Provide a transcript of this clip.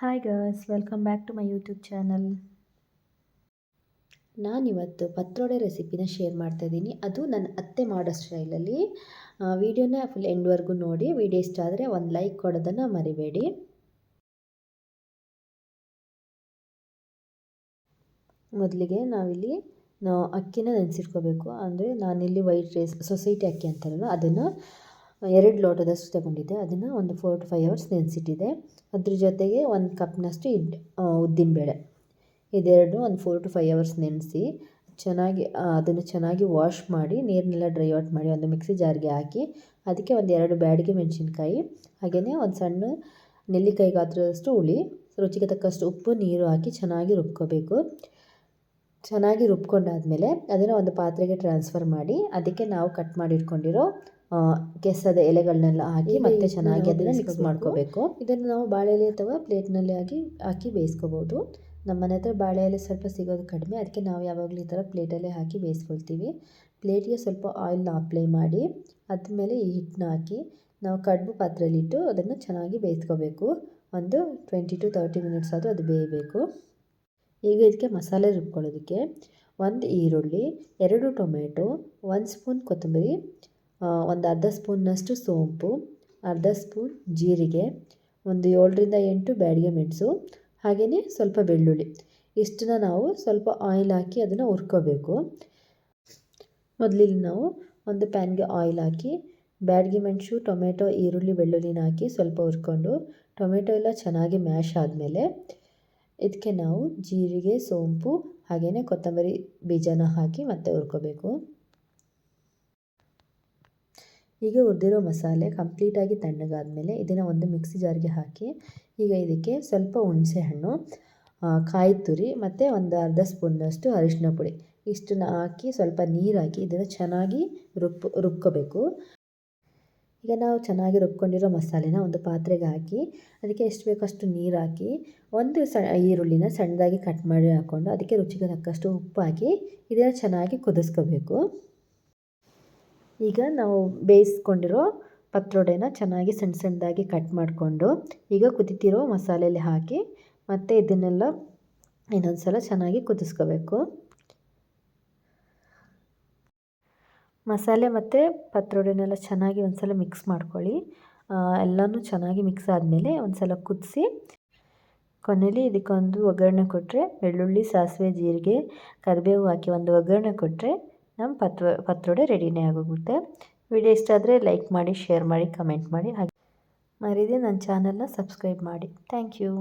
Hi girls welcome back to my YouTube channel ನಾನಿವತ್ತು ಪತ್ರೊಡೆ ರೆಸಿಪಿನ share ಮಾಡ್ತಾ ಇದ್ದೀನಿ. ಅದು ನನ್ನ ಅತ್ತೆ ಮಾಡೋ ಸ್ಟೈಲಲ್ಲಿ ವಿಡಿಯೋನ ಫುಲ್ ಎಂಡ್ವರೆಗೂ ನೋಡಿ. ವಿಡಿಯೋ ಇಷ್ಟ ಆದರೆ ಒಂದು ಲೈಕ್ ಕೊಡೋದನ್ನು ಮರಿಬೇಡಿ. ಮೊದಲಿಗೆ ನಾವಿಲ್ಲಿ ನಾವು ಅಕ್ಕಿನ ನೆನೆಸಿಟ್ಕೋಬೇಕು. ಅಂದರೆ ನಾನಿಲ್ಲಿ ವೈಟ್ ರೈಸ್ ಸೊಸೈಟಿ ಅಕ್ಕಿ ಅಂತಾರಲ್ಲ, ಅದನ್ನು ಎರಡು ಲೋಟದಷ್ಟು ತಗೊಂಡಿದ್ದೆ. ಅದನ್ನು ಒಂದು ಫೋರ್ ಟು ಫೈವ್ ಅವರ್ಸ್ ನೆನೆಸಿಟ್ಟಿದ್ದೆ. ಅದ್ರ ಜೊತೆಗೆ ಒಂದು ಕಪ್ನಷ್ಟು ಇಡ್ ಉದ್ದಿನಬೇಳೆ ಇದೆರಡು ಒಂದು ಫೋರ್ ಟು ಫೈವ್ ಅವರ್ಸ್ ನೆನೆಸಿ, ಚೆನ್ನಾಗಿ ಅದನ್ನು ಚೆನ್ನಾಗಿ ವಾಶ್ ಮಾಡಿ ನೀರನ್ನೆಲ್ಲ ಡ್ರೈ ಔಟ್ ಮಾಡಿ ಒಂದು ಮಿಕ್ಸಿ ಜಾರ್ಗೆ ಹಾಕಿ, ಅದಕ್ಕೆ ಒಂದು ಎರಡು ಬ್ಯಾಡಿಗೆ ಮೆಣಸಿನ್ಕಾಯಿ ಹಾಗೆಯೇ ಒಂದು ಸಣ್ಣ ನೆಲ್ಲಿಕಾಯಿ ಗಾತ್ರದಷ್ಟು ಹುಳಿ, ರುಚಿಗೆ ತಕ್ಕಷ್ಟು ಉಪ್ಪು, ನೀರು ಹಾಕಿ ಚೆನ್ನಾಗಿ ರುಬ್ಕೋಬೇಕು. ಚೆನ್ನಾಗಿ ರುಬ್ಕೊಂಡಾದಮೇಲೆ ಅದನ್ನು ಒಂದು ಪಾತ್ರೆಗೆ ಟ್ರಾನ್ಸ್ಫರ್ ಮಾಡಿ, ಅದಕ್ಕೆ ನಾವು ಕಟ್ ಮಾಡಿ ಇಟ್ಕೊಂಡಿರೋ ಕೆಸದ ಎಲೆಗಳನ್ನೆಲ್ಲ ಹಾಕಿ ಮತ್ತೆ ಚೆನ್ನಾಗಿ ಅದನ್ನು ಮಿಕ್ಸ್ ಮಾಡ್ಕೋಬೇಕು. ಇದನ್ನು ನಾವು ಬಾಳೆ ಎಲೆ ಅಥವಾ ಪ್ಲೇಟ್ನಲ್ಲಿ ಹಾಕಿ ಹಾಕಿ ಬೇಯಿಸ್ಕೋಬೋದು. ನಮ್ಮ ಮನೆ ಹತ್ರ ಬಾಳೆ ಎಲೆ ಸ್ವಲ್ಪ ಸಿಗೋದು ಕಡಿಮೆ. ಅದಕ್ಕೆ ನಾವು ಯಾವಾಗಲೂ ಈ ಥರ ಪ್ಲೇಟಲ್ಲೇ ಹಾಕಿ ಬೇಯಿಸ್ಕೊಳ್ತೀವಿ. ಪ್ಲೇಟಿಗೆ ಸ್ವಲ್ಪ ಆಯಿಲ್ನ ಅಪ್ಲೈ ಮಾಡಿ ಅದ್ಮೇಲೆ ಈ ಹಿಟ್ಟನ್ನ ಹಾಕಿ ನಾವು ಕಡುಬು ಪಾತ್ರೆಯಲ್ಲಿಟ್ಟು ಅದನ್ನು ಚೆನ್ನಾಗಿ ಬೇಯಿಸ್ಕೋಬೇಕು. ಒಂದು ಟ್ವೆಂಟಿ ಟು ತರ್ಟಿ ಮಿನಿಟ್ಸ್ ಆದರೂ ಅದು ಬೇಯಬೇಕು. ಈಗ ಇದಕ್ಕೆ ಮಸಾಲೆ ರುಬ್ಕೊಳ್ಳೋದಕ್ಕೆ ಒಂದು ಈರುಳ್ಳಿ ಎರಡು ಟೊಮೆಟೊ ಒಂದು ಸ್ಪೂನ್ ಕೊತ್ತಂಬರಿ ಒಂದು ಅರ್ಧ ಸ್ಪೂನ್ನಷ್ಟು ಸೋಂಪು, ಅರ್ಧ ಸ್ಪೂನ್ ಜೀರಿಗೆ, ಒಂದು ಏಳರಿಂದ ಎಂಟು ಬ್ಯಾಡಿಗೆ ಮೆಣಸು ಹಾಗೆಯೇ ಸ್ವಲ್ಪ ಬೆಳ್ಳುಳ್ಳಿ. ಇಷ್ಟನ್ನ ನಾವು ಸ್ವಲ್ಪ ಆಯಿಲ್ ಹಾಕಿ ಅದನ್ನು ಹುರ್ಕೋಬೇಕು. ಮೊದಲಿಗೆ ನಾವು ಒಂದು ಪ್ಯಾನ್ಗೆ ಆಯಿಲ್ ಹಾಕಿ, ಬ್ಯಾಡಿಗೆ ಮೆಣಸು, ಟೊಮೆಟೊ, ಈರುಳ್ಳಿ, ಬೆಳ್ಳುಳ್ಳಿನ ಹಾಕಿ ಸ್ವಲ್ಪ ಹುರ್ಕೊಂಡು, ಟೊಮೆಟೊ ಎಲ್ಲ ಚೆನ್ನಾಗಿ ಮ್ಯಾಶ್ ಆದಮೇಲೆ ಇದಕ್ಕೆ ನಾವು ಜೀರಿಗೆ, ಸೋಂಪು ಹಾಗೆಯೇ ಕೊತ್ತಂಬರಿ ಬೀಜನ ಹಾಕಿ ಮತ್ತೆ ಹುರ್ಕೋಬೇಕು. ಈಗ ಹುರಿದಿರೋ ಮಸಾಲೆ ಕಂಪ್ಲೀಟಾಗಿ ತಣ್ಣಗಾದಮೇಲೆ ಇದನ್ನು ಒಂದು ಮಿಕ್ಸಿ ಜಾರ್ಗೆ ಹಾಕಿ, ಈಗ ಇದಕ್ಕೆ ಸ್ವಲ್ಪ ಹುಣಸೆ ಹಣ್ಣು ಕಾಯಿ ತುರಿ ಮತ್ತು ಒಂದು ಅರ್ಧ ಸ್ಪೂನ್ನಷ್ಟು ಅರಿಶಿನ ಪುಡಿ. ಇಷ್ಟನ್ನ ಹಾಕಿ ಸ್ವಲ್ಪ ನೀರು ಹಾಕಿ ಇದನ್ನು ಚೆನ್ನಾಗಿ ರುಬ್ಬ, ರುಬ್ಕೋಬೇಕು. ಈಗ ನಾವು ಚೆನ್ನಾಗಿ ರುಬ್ಕೊಂಡಿರೋ ಮಸಾಲೆನ ಒಂದು ಪಾತ್ರೆಗೆ ಹಾಕಿ, ಅದಕ್ಕೆ ಎಷ್ಟು ಬೇಕಷ್ಟು ನೀರು ಹಾಕಿ, ಒಂದು ಸ, ಈರುಳ್ಳಿನ ಸಣ್ಣದಾಗಿ ಕಟ್ ಮಾಡಿ ಹಾಕ್ಕೊಂಡು ಅದಕ್ಕೆ ರುಚಿಗೆ ತಕ್ಕಷ್ಟು ಉಪ್ಪು ಹಾಕಿ ಇದನ್ನು ಚೆನ್ನಾಗಿ ಕುದಿಸ್ಕೋಬೇಕು. ಈಗ ನಾವು ಬೇಯಿಸ್ಕೊಂಡಿರೋ ಪತ್ರೊಡೆನ ಚೆನ್ನಾಗಿ ಸಣ್ಣ ಸಣ್ಣದಾಗಿ ಕಟ್ ಮಾಡಿಕೊಂಡು ಈಗ ಕುದಿತಿರೋ ಮಸಾಲೆಯಲ್ಲಿ ಹಾಕಿ ಮತ್ತು ಇದನ್ನೆಲ್ಲ ಇನ್ನೊಂದು ಸಲ ಚೆನ್ನಾಗಿ ಕುದಿಸ್ಕೋಬೇಕು. ಮಸಾಲೆ ಮತ್ತು ಪತ್ರೊಡೆನೆಲ್ಲ ಚೆನ್ನಾಗಿ ಒಂದು ಸಲ ಮಿಕ್ಸ್ ಮಾಡ್ಕೊಳ್ಳಿ. ಎಲ್ಲನೂ ಚೆನ್ನಾಗಿ ಮಿಕ್ಸ್ ಆದಮೇಲೆ ಒಂದು ಸಲ ಕುದಿಸಿ ಕೊನೆಯಲ್ಲಿ ಇದಕ್ಕೊಂದು ಒಗ್ಗರಣೆ ಕೊಟ್ಟರೆ ಬೆಳ್ಳುಳ್ಳಿ, ಸಾಸಿವೆ, ಜೀರಿಗೆ, ಕರಿಬೇವು ಹಾಕಿ ಒಂದು ಒಗ್ಗರಣೆ ಕೊಟ್ಟರೆ ನಮ್ಮ ಪತ್ರ ಪತ್ರೊಡೆ ರೆಡಿನೇ ಆಗೋಗುತ್ತೆ. ವಿಡಿಯೋ ಇಷ್ಟ ಆದರೆ ಲೈಕ್ ಮಾಡಿ, ಶೇರ್ ಮಾಡಿ, ಕಮೆಂಟ್ ಮಾಡಿ. ಹಾಗೆ ಮರೀದೆ ನನ್ನ ಚಾನಲ್ನ ಸಬ್ಸ್ಕ್ರೈಬ್ ಮಾಡಿ. Thank you.